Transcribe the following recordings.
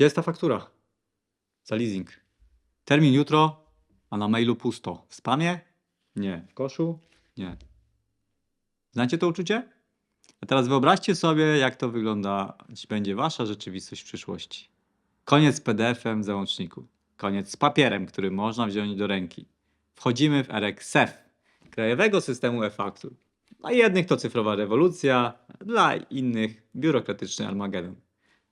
Gdzie jest ta faktura? Za leasing. Termin jutro, a na mailu pusto. W spamie? Nie. W koszu? Nie. Znacie to uczucie? A teraz wyobraźcie sobie, jak to wyglądać będzie wasza rzeczywistość w przyszłości. Koniec z PDF-em w załączniku. Koniec z papierem, który można wziąć do ręki. Wchodzimy w erę KSEF, Krajowego Systemu E-Faktur. Dla jednych to cyfrowa rewolucja, dla innych biurokratyczny Armagedon.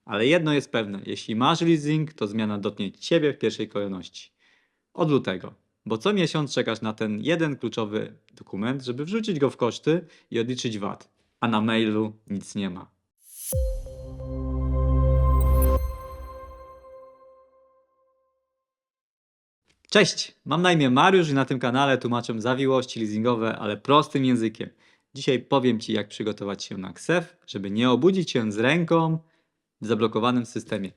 Ale jedno jest pewne, jeśli masz leasing, to zmiana dotknie Ciebie w pierwszej kolejności. Od lutego, bo co miesiąc czekasz na ten jeden kluczowy dokument, żeby wrzucić go w koszty i odliczyć VAT, a na mailu nic nie ma. Cześć, mam na imię Mariusz i na tym kanale tłumaczę zawiłości leasingowe, ale prostym językiem. Dzisiaj powiem Ci, jak przygotować się na KSEF, żeby nie obudzić się z ręką w zablokowanym systemie.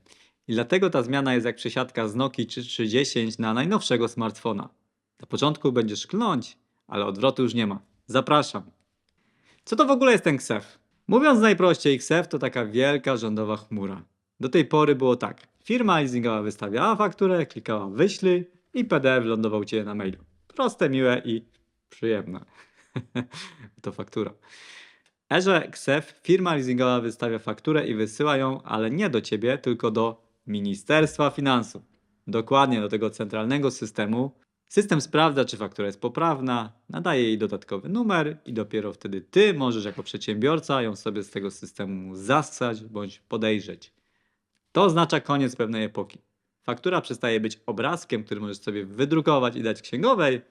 I dlatego ta zmiana jest jak przesiadka z Nokii 3310 na najnowszego smartfona. Na początku będziesz klnąć, ale odwrotu już nie ma. Zapraszam. Co to w ogóle jest ten KSEF? Mówiąc najprościej, KSEF to taka wielka rządowa chmura. Do tej pory było tak. Firma leasingowa wystawiała fakturę, klikała wyślij i PDF lądował Ciebie na mailu. Proste, miłe i przyjemne. to faktura. Erze KSEF firma leasingowa wystawia fakturę i wysyła ją, ale nie do Ciebie, tylko do Ministerstwa Finansów. Dokładnie do tego centralnego systemu. System sprawdza, czy faktura jest poprawna, nadaje jej dodatkowy numer i dopiero wtedy Ty możesz jako przedsiębiorca ją sobie z tego systemu zassać bądź podejrzeć. To oznacza koniec pewnej epoki. Faktura przestaje być obrazkiem, który możesz sobie wydrukować i dać księgowej.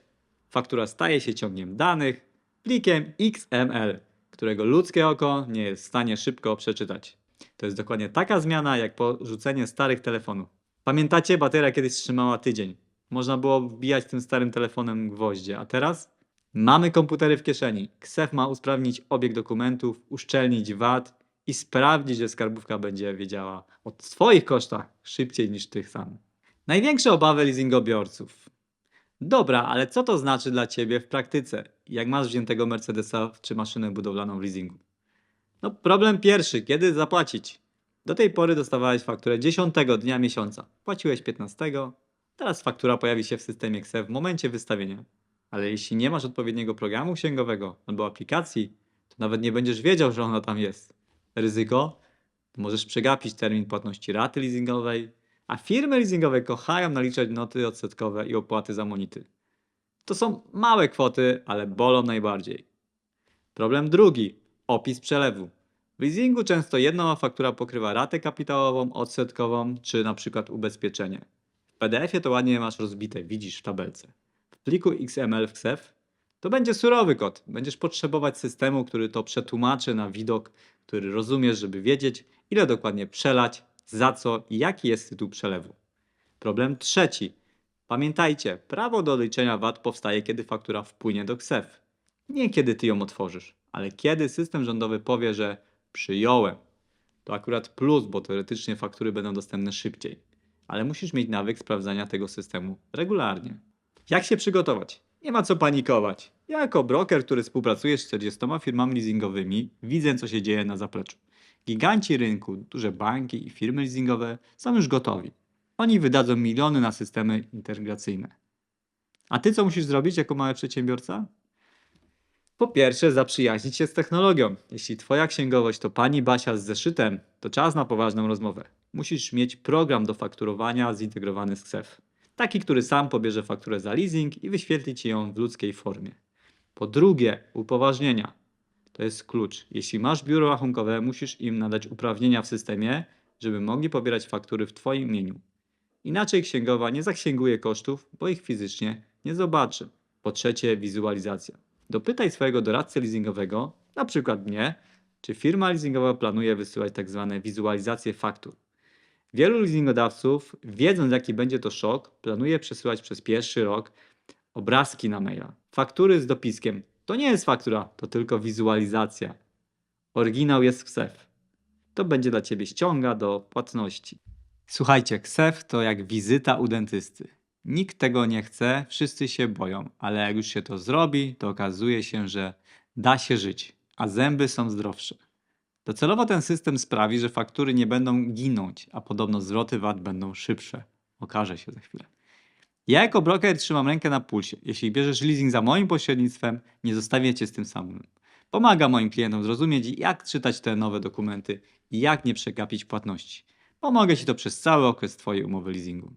Faktura staje się ciągiem danych, plikiem XML, którego ludzkie oko nie jest w stanie szybko przeczytać. To jest dokładnie taka zmiana jak porzucenie starych telefonów. Pamiętacie, bateria kiedyś trzymała tydzień. Można było wbijać tym starym telefonem gwoździe, a teraz mamy komputery w kieszeni. KSEF ma usprawnić obieg dokumentów, uszczelnić VAT i sprawdzić, że skarbówka będzie wiedziała o swoich kosztach szybciej niż tych samych. Największe obawy leasingobiorców. Dobra, ale co to znaczy dla Ciebie w praktyce? Jak masz wziętego Mercedesa czy maszynę budowlaną w leasingu? No problem pierwszy, kiedy zapłacić? Do tej pory dostawałeś fakturę 10 dnia miesiąca. Płaciłeś 15, teraz faktura pojawi się w systemie KSEF w momencie wystawienia. Ale jeśli nie masz odpowiedniego programu księgowego albo aplikacji, to nawet nie będziesz wiedział, że ona tam jest. Ryzyko? Możesz przegapić termin płatności raty leasingowej, a firmy leasingowe kochają naliczać noty odsetkowe i opłaty za monity. To są małe kwoty, ale bolą najbardziej. Problem drugi. Opis przelewu. W leasingu często jedna faktura pokrywa ratę kapitałową, odsetkową czy na przykład ubezpieczenie. W PDF-ie to ładnie masz rozbite, widzisz w tabelce. W pliku XML w KSEF to będzie surowy kod. Będziesz potrzebować systemu, który to przetłumaczy na widok, który rozumiesz, żeby wiedzieć, ile dokładnie przelać, za co i jaki jest tytuł przelewu. Problem trzeci. Pamiętajcie, prawo do odliczenia VAT powstaje, kiedy faktura wpłynie do KSEF. Nie kiedy ty ją otworzysz, ale kiedy system rządowy powie, że przyjąłem. To akurat plus, bo teoretycznie faktury będą dostępne szybciej. Ale musisz mieć nawyk sprawdzania tego systemu regularnie. Jak się przygotować? Nie ma co panikować. Ja jako broker, który współpracuje z 40 firmami leasingowymi, widzę co się dzieje na zapleczu. Giganci rynku, duże banki i firmy leasingowe są już gotowi. Oni wydadzą miliony na systemy integracyjne. A ty co musisz zrobić jako mały przedsiębiorca? Po pierwsze, zaprzyjaźnić się z technologią. Jeśli twoja księgowość to pani Basia z zeszytem, to czas na poważną rozmowę. Musisz mieć program do fakturowania zintegrowany z KSEF. Taki, który sam pobierze fakturę za leasing i wyświetli ci ją w ludzkiej formie. Po drugie, upoważnienia. To jest klucz. Jeśli masz biuro rachunkowe, musisz im nadać uprawnienia w systemie, żeby mogli pobierać faktury w Twoim imieniu. Inaczej księgowa nie zaksięguje kosztów, bo ich fizycznie nie zobaczy. Po trzecie, wizualizacja. Dopytaj swojego doradcę leasingowego, na przykład mnie, czy firma leasingowa planuje wysyłać tak zwane wizualizacje faktur. Wielu leasingodawców, wiedząc jaki będzie to szok, planuje przesyłać przez pierwszy rok obrazki na maila. Faktury z dopiskiem. To nie jest faktura, to tylko wizualizacja. Oryginał jest w KSEF. To będzie dla Ciebie ściąga do płatności. Słuchajcie, KSEF to jak wizyta u dentysty. Nikt tego nie chce, wszyscy się boją, ale jak już się to zrobi, to okazuje się, że da się żyć, a zęby są zdrowsze. Docelowo ten system sprawi, że faktury nie będą ginąć, a podobno zwroty VAT będą szybsze. Okaże się za chwilę. Ja jako broker trzymam rękę na pulsie. Jeśli bierzesz leasing za moim pośrednictwem, nie zostawię cię z tym samym. Pomagam moim klientom zrozumieć, jak czytać te nowe dokumenty i jak nie przegapić płatności. Pomogę ci to przez cały okres twojej umowy leasingu.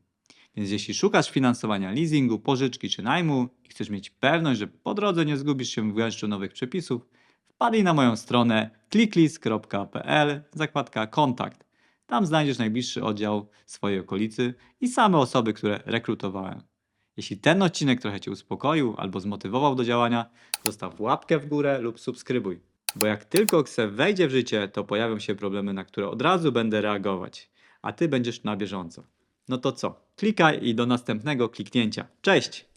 Więc jeśli szukasz finansowania leasingu, pożyczki czy najmu i chcesz mieć pewność, że po drodze nie zgubisz się w gęszczu nowych przepisów, wpadnij na moją stronę clicklist.pl, zakładka kontakt. Tam znajdziesz najbliższy oddział swojej okolicy i same osoby, które rekrutowałem. Jeśli ten odcinek trochę Cię uspokoił albo zmotywował do działania, zostaw łapkę w górę lub subskrybuj. Bo jak tylko KSEF wejdzie w życie, to pojawią się problemy, na które od razu będę reagować, a Ty będziesz na bieżąco. No to co? Klikaj i do następnego kliknięcia. Cześć!